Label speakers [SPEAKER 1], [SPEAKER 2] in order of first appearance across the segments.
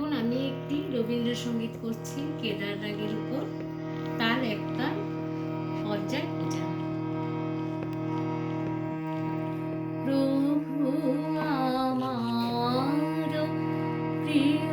[SPEAKER 1] এখন আমি একটি রবীন্দ্রসঙ্গীত করছি, কেদার রাগের উপর। তার একটা পর্যায় পূজা প্রভু আমার প্রিয়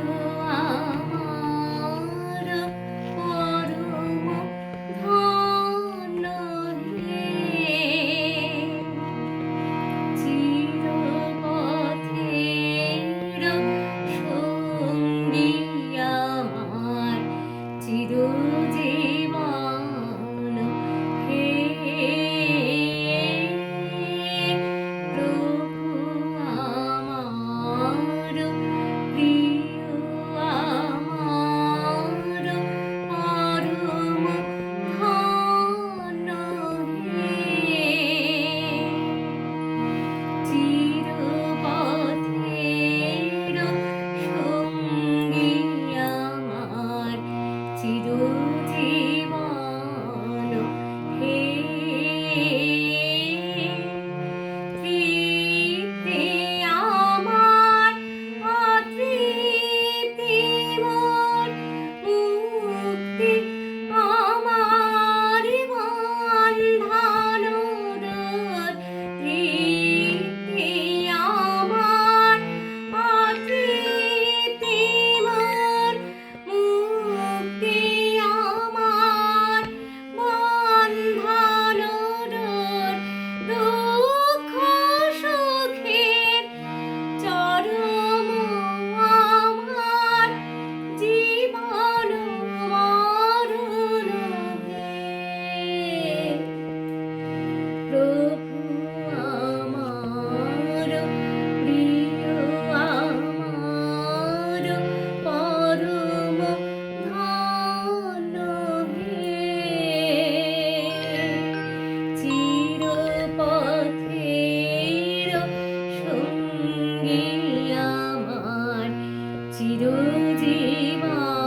[SPEAKER 1] divine.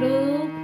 [SPEAKER 1] 如